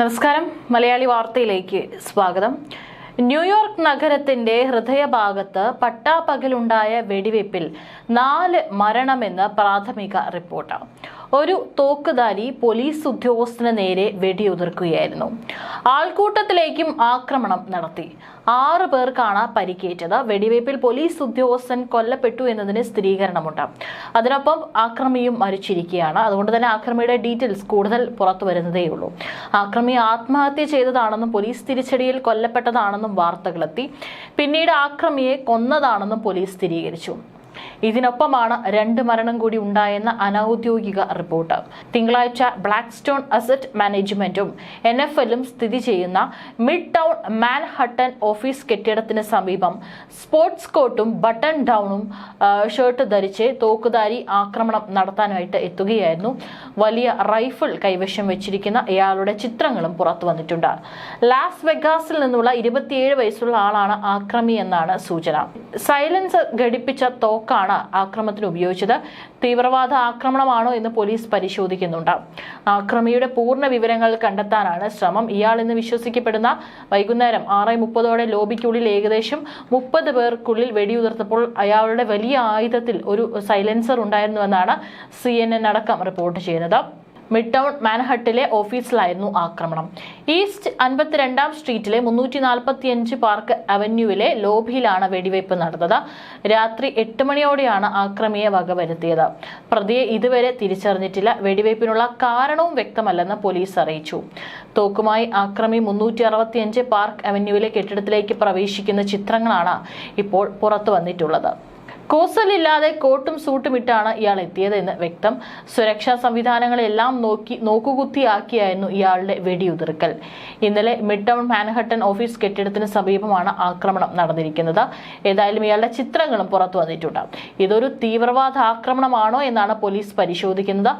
നമസ്കാരം. മലയാളി വാർത്തയിലേക്ക് സ്വാഗതം. ന്യൂയോർക്ക് നഗരത്തിന്റെ ഹൃദയഭാഗത്ത് പട്ടാപ്പകലുണ്ടായ വെടിവയ്പിൽ നാല് മരണമെന്ന് പ്രാഥമിക റിപ്പോർട്ട് ഒരു തോക്കുധാരി പോലീസ് ഉദ്യോഗസ്ഥന് നേരെ വെടിയുതിർക്കുകയായിരുന്നു. ആൾക്കൂട്ടത്തിലേക്കും ആക്രമണം നടത്തി. ആറ് പേർക്കാണ് പരിക്കേറ്റത്. വെടിവയ്പിൽ പോലീസ് ഉദ്യോഗസ്ഥൻ കൊല്ലപ്പെട്ടു എന്നതിന് സ്ഥിരീകരണമുണ്ട്. അതിനൊപ്പം ആക്രമിയും മരിച്ചിരിക്കുകയാണ്. അതുകൊണ്ട് തന്നെ ആക്രമിയുടെ ഡീറ്റെയിൽസ് കൂടുതൽ പുറത്തു വരുന്നതേയുള്ളൂ. ആക്രമി ആത്മഹത്യ ചെയ്തതാണെന്നും പോലീസ് തിരിച്ചടിയിൽ കൊല്ലപ്പെട്ടതാണെന്നും വാർത്തകളെത്തി. പിന്നീട് ആക്രമിയെ കൊന്നതാണെന്നും പോലീസ് സ്ഥിരീകരിച്ചു. ഇതിനൊപ്പമാണ് രണ്ട് മരണം കൂടി ഉണ്ടായെന്ന അനൌദ്യോഗിക റിപ്പോർട്ട്. തിങ്കളാഴ്ച ബ്ലാക്ക് സ്റ്റോൺ അസറ്റ് മാനേജ്മെന്റും എൻ എഫ് എല്ലും സ്ഥിതി ചെയ്യുന്ന മിഡ് ടൗൺ മാൻഹട്ടൻ ഓഫീസ് കെട്ടിടത്തിന് സമീപം സ്പോർട്സ് കോട്ടും ബട്ടൺ ഡൗണും ഷർട്ട് ധരിച്ച് തോക്കുധാരി ആക്രമണം നടത്താനായിട്ട് എത്തുകയായിരുന്നു. വലിയ റൈഫിൾ കൈവശം വെച്ചിരിക്കുന്ന ഇയാളുടെ ചിത്രങ്ങളും പുറത്തു വന്നിട്ടുണ്ട്. ലാസ് വെഗാസിൽ നിന്നുള്ള ഇരുപത്തിയേഴ് വയസ്സുള്ള ആളാണ് ആക്രമി എന്നാണ് സൂചന. സൈലൻസ് ഘടിപ്പിച്ച തോക്കാണ് ആക്രമണത്തിന് ഉപയോഗിച്ചത്? തീവ്രവാദ ആക്രമണമാണോ എന്ന് പോലീസ് പരിശോധിക്കുന്നുണ്ട്. ആക്രമിയുടെ പൂർണ വിവരങ്ങൾ കണ്ടെത്താനാണ് ശ്രമം. ഇയാൾ ഇന്ന് വിശ്വസിക്കപ്പെടുന്ന വൈകുന്നേരം ആറ് മുപ്പതോടെ ലോബിക്കുള്ളിൽ ഏകദേശം മുപ്പത് പേർക്കുള്ളിൽ വെടിയുതിർത്തപ്പോൾ അയാളുടെ വലിയ ആയുധത്തിൽ ഒരു സൈലൻസർ ഉണ്ടായിരുന്നുവെന്നാണ് സി എൻ എൻ അടക്കം റിപ്പോർട്ട് ചെയ്യുന്നത്. മിഡ് ടൗൺ മാൻഹട്ടിലെ ഓഫീസിലായിരുന്നു ആക്രമണം. ഈസ്റ്റ് അൻപത്തിരണ്ടാം സ്ട്രീറ്റിലെ മുന്നൂറ്റി നാൽപ്പത്തിയഞ്ച് പാർക്ക് അവന്യൂവിലെ ലോബിയിലാണ് വെടിവയ്പ് നടന്നത്. രാത്രി എട്ട് മണിയോടെയാണ് ആക്രമിയെ വകവരുത്തിയത് പ്രതിയെ ഇതുവരെ തിരിച്ചറിഞ്ഞിട്ടില്ല. വെടിവയ്പ്പിനുള്ള കാരണവും വ്യക്തമല്ലെന്ന് പോലീസ് അറിയിച്ചു. തോക്കുമായി ആക്രമി മുന്നൂറ്റി അറുപത്തിയഞ്ച് പാർക്ക് അവന്യൂവിലെ കെട്ടിടത്തിലേക്ക് പ്രവേശിക്കുന്ന ചിത്രങ്ങളാണ് ഇപ്പോൾ പുറത്തു വന്നിട്ടുള്ളത് കോസലില്ലാതെ കോട്ടും സൂട്ടും ഇട്ടാണ് ഇയാൾ എത്തിയതെന്ന് വ്യക്തം. സുരക്ഷാ സംവിധാനങ്ങളെല്ലാം നോക്കി നോക്കുകുത്തിയാക്കിയായിരുന്നു ഇയാളുടെ വെടിയുതിർക്കൽ. ഇന്നലെ മിഡ് ടൗൺ മാൻഹട്ടൻ ഓഫീസ് കെട്ടിടത്തിന് സമീപമാണ് ആക്രമണം നടന്നിരിക്കുന്നത്. ഏതായാലും ഇയാളുടെ ചിത്രങ്ങളും പുറത്തു വന്നിട്ടുണ്ട്. ഇതൊരു തീവ്രവാദ ആക്രമണമാണോ എന്നാണ് പോലീസ് പരിശോധിക്കുന്നത്.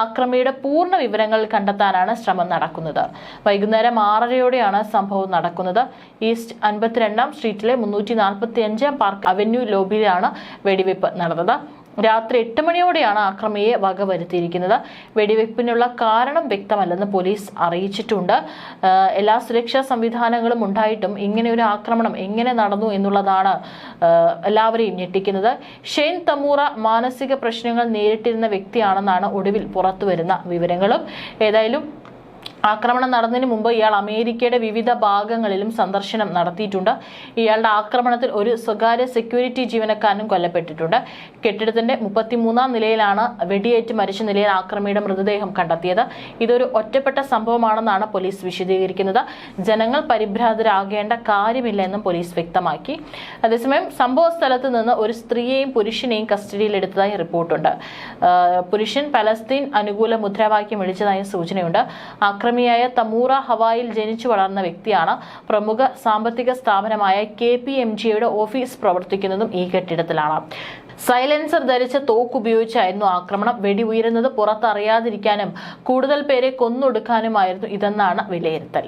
ആക്രമിയുടെ പൂർണ വിവരങ്ങൾ കണ്ടെത്താനാണ് ശ്രമം നടക്കുന്നത്. വൈകുന്നേരം ആറരയോടെയാണ് സംഭവം നടക്കുന്നത്. ഈസ്റ്റ് അൻപത്തിരണ്ടാം സ്ട്രീറ്റിലെ മുന്നൂറ്റി നാൽപ്പത്തി അഞ്ചാം പാർക്ക് അവന്യൂ ലോബിയിലാണ് വെടിവെപ്പ് നടന്നത്. രാത്രി എട്ട് മണിയോടെയാണ് ആക്രമിയെ വകവരുത്തിയിരിക്കുന്നത്. വെടിവെയ്പ്പിനുള്ള കാരണം വ്യക്തമല്ലെന്ന് പോലീസ് അറിയിച്ചിട്ടുണ്ട്. എല്ലാ സുരക്ഷാ സംവിധാനങ്ങളും ഉണ്ടായിട്ടും ഇങ്ങനെ ഒരു ആക്രമണം എങ്ങനെ നടന്നു എന്നുള്ളതാണ് എല്ലാവരെയും ഞെട്ടിക്കുന്നത്. ഷെയ്ൻ തമൂറ മാനസിക പ്രശ്നങ്ങൾ നേരിട്ടിരുന്ന വ്യക്തിയാണെന്നാണ് ഒടുവിൽ പുറത്തുവരുന്ന വിവരങ്ങളും. ഏതായാലും ആക്രമണം നടന്നതിന് മുമ്പ് ഇയാൾ അമേരിക്കയുടെ വിവിധ ഭാഗങ്ങളിലും സന്ദർശനം നടത്തിയിട്ടുണ്ട്. ഇയാളുടെ ആക്രമണത്തിൽ ഒരു സ്വകാര്യ സെക്യൂരിറ്റി ജീവനക്കാരനും കൊല്ലപ്പെട്ടിട്ടുണ്ട്. കെട്ടിടത്തിന്റെ മുപ്പത്തിമൂന്നാം നിലയിലാണ് വെടിയേറ്റ് മരിച്ച നിലയിൽ ആക്രമിയുടെ മൃതദേഹം കണ്ടെത്തിയത്. ഇതൊരു ഒറ്റപ്പെട്ട സംഭവമാണെന്നാണ് പോലീസ് വിശദീകരിക്കുന്നത്. ജനങ്ങൾ പരിഭ്രാന്തരാകേണ്ട കാര്യമില്ല എന്നും പോലീസ് വ്യക്തമാക്കി. അതേസമയം സംഭവ സ്ഥലത്ത് നിന്ന് ഒരു സ്ത്രീയെയും പുരുഷനെയും കസ്റ്റഡിയിലെടുത്തതായി റിപ്പോർട്ടുണ്ട്. പുരുഷൻ പലസ്തീൻ അനുകൂല മുദ്രാവാക്യം വിളിച്ചതായും സൂചനയുണ്ട്. ആക്രമിയായ തമൂറ ഹവായിൽ ജനിച്ചു വളർന്ന വ്യക്തിയാണ് പ്രമുഖ സാമ്പത്തിക സ്ഥാപനമായ കെ പി എം ജിയുടെ ഓഫീസ് പ്രവർത്തിക്കുന്നതും ഈ കെട്ടിടത്തിലാണ്. സൈലൻസർ ധരിച്ച തോക്ക് ഉപയോഗിച്ചായിരുന്നു ആക്രമണം. വെടി ഉയരുന്നത് പുറത്തറിയാതിരിക്കാനും കൂടുതൽ പേരെ കൊന്നൊടുക്കാനുമായിരുന്നു ഇതെന്നാണ് വിലയിരുത്തൽ.